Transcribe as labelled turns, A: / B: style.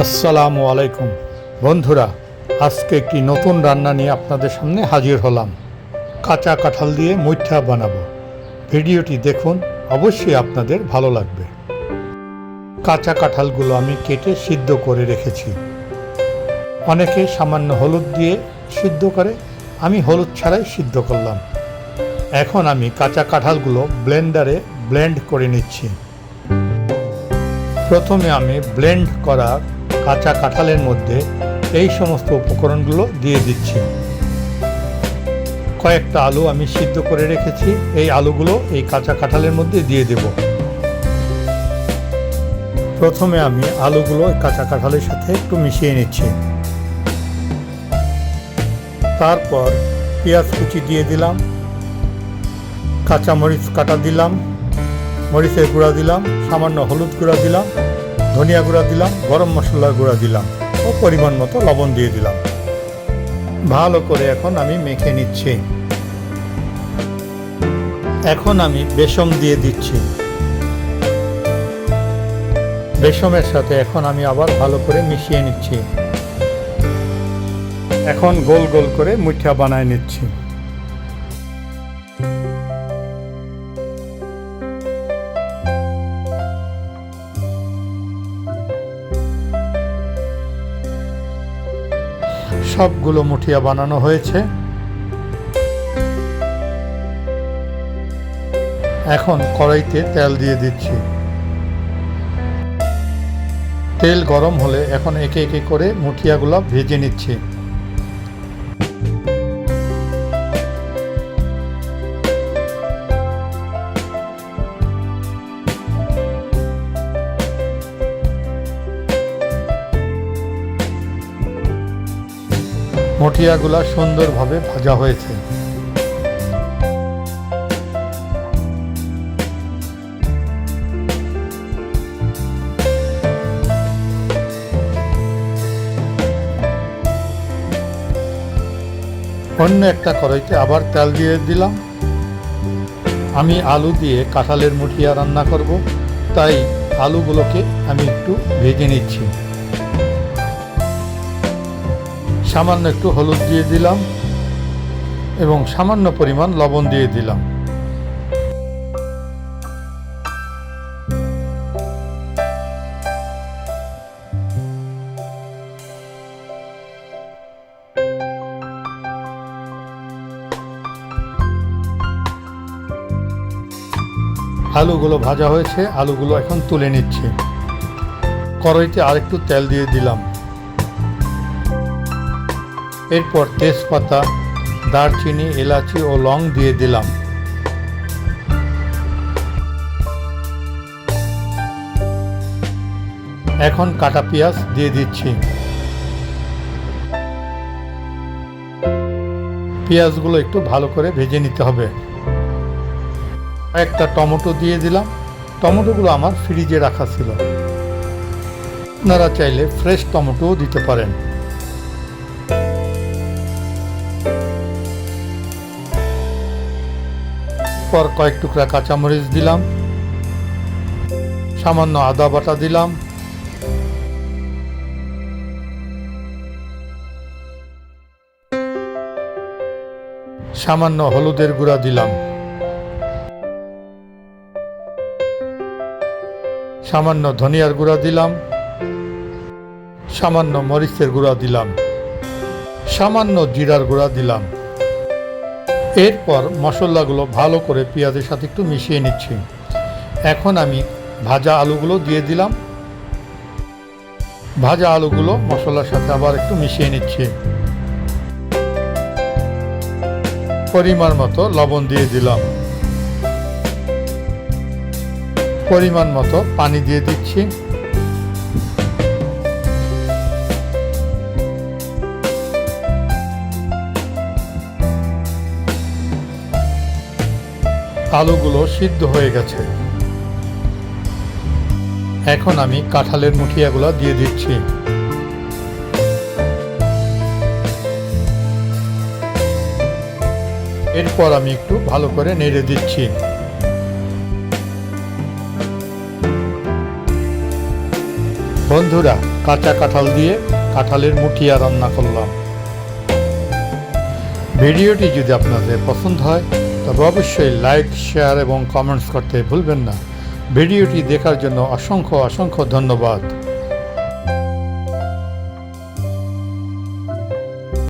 A: আসসালামু আলাইকুম। বন্ধুরা, আজকে একটি নতুন রান্না নিয়ে আপনাদের সামনে হাজির হলাম। কাঁচা কাঁঠাল দিয়ে মুইঠা বানাবো। ভিডিওটি দেখুন, অবশ্যই আপনাদের ভালো লাগবে। কাঁচা কাঁঠালগুলো আমি কেটে সিদ্ধ করে রেখেছি। অনেকে সামান্য হলুদ দিয়ে সিদ্ধ করে, আমি হলুদ ছাড়াই সিদ্ধ করলাম। এখন আমি কাঁচা কাঁঠালগুলো ব্লেন্ডারে ব্লেন্ড করে নিচ্ছি। প্রথমে আমি ব্লেন্ড করা কাঁচা কাঁঠালের মধ্যে এই সমস্ত উপকরণগুলো দিয়ে দিচ্ছি। কয়েকটা আলু আমি সিদ্ধ করে রেখেছি। এই আলুগুলো এই কাঁচা কাঁঠালের মধ্যে দিয়ে দেব। প্রথমে আমি আলুগুলো কাঁচা কাঁঠালের সাথে একটু মিশিয়ে নিচ্ছি। তারপর পেঁয়াজ কুচি দিয়ে দিলাম। কাঁচা মরিচ কাটা দিলাম। মরিচের গুঁড়া দিলাম। সামান্য হলুদ গুঁড়া দিলাম। ধনিয়া গুঁড়া দিলাম, গরম মশলার গুঁড়া দিলাম ও পরিমাণ মতো লবণ দিয়ে দিলাম। ভালো করে এখন আমি মেখে নিচ্ছি। এখন আমি বেসম দিয়ে দিচ্ছি। বেসমের সাথে এখন আমি আবার ভালো করে মিশিয়ে নিচ্ছি। এখন গোল গোল করে মুঠা বানায় নিচ্ছি। সবগুলো মুঠিয়া বানানো হয়েছে। এখন কড়াইতে তেল দিয়ে দিচ্ছি। তেল গরম হলে এখন একে একে করে মুঠিয়াগুলো ভেজে নিচ্ছি। মটিয়াগুলা সুন্দরভাবে ভাজা হয়েছে। অন্য একটা কড়াইতে আবার তেল দিয়ে দিলাম। আমি আলু দিয়ে কাঁঠালের মুঠিয়া রান্না করব, তাই আলুগুলোকে আমি একটু ভেজে নিচ্ছি। সামান্য একটু হলুদ দিয়ে দিলাম এবং সামান্য পরিমাণ লবণ দিয়ে দিলাম। আলুগুলো ভাজা হয়েছে, আলুগুলো এখন তুলে নিচ্ছি। কড়াইতে আরেকটু তেল দিয়ে দিলাম। এরপর তেজপাতা, দারচিনি, এলাচি ও লং দিয়ে দিলাম। এখন কাটা পেঁয়াজ দিয়ে দিচ্ছি। পেঁয়াজগুলো একটু ভালো করে ভেজে নিতে হবে। একটা টমেটো দিয়ে দিলাম। টমেটোগুলো আমার ফ্রিজে রাখা ছিল। আপনারা চাইলে ফ্রেশ টমেটোও দিতে পারেন। পর কয়েক টুকরা কাঁচামরিচ দিলাম। সামান্য আদা বাটা দিলাম। সামান্য হলুদের গুঁড়া দিলাম। সামান্য ধনিয়ার গুঁড়া দিলাম। সামান্য মরিচের গুঁড়া দিলাম। সামান্য জিরার গুঁড়া দিলাম। এরপর মশলাগুলো ভালো করে পেঁয়াজের সাথে একটু মিশিয়ে নিচ্ছি। এখন আমি ভাজা আলুগুলো দিয়ে দিলাম। ভাজা আলুগুলো মশলার সাথে আবার একটু মিশিয়ে নিচ্ছি। পরিমাণ মতো লবণ দিয়ে দিলাম। পরিমাণ মতো পানি দিয়ে দিচ্ছি। আলুগুলো সিদ্ধ হয়ে গেছে। এখন আমি কাঁঠালের মুঠিয়াগুলো দিয়ে দিচ্ছি। এরপর আমি একটু ভালো করে নেড়ে দিচ্ছি। বন্ধুরা, কাঁচা কাঁঠাল দিয়ে কাঁঠালের মুঠিয়া রান্না করলাম। ভিডিওটি যদি আপনাদের পছন্দ হয় তবে অবশ্যই লাইক শেয়ার এবং কমেন্টস করতে ভুলবেন না। ভিডিওটি দেখার জন্য অসংখ্য অসংখ্য ধন্যবাদ।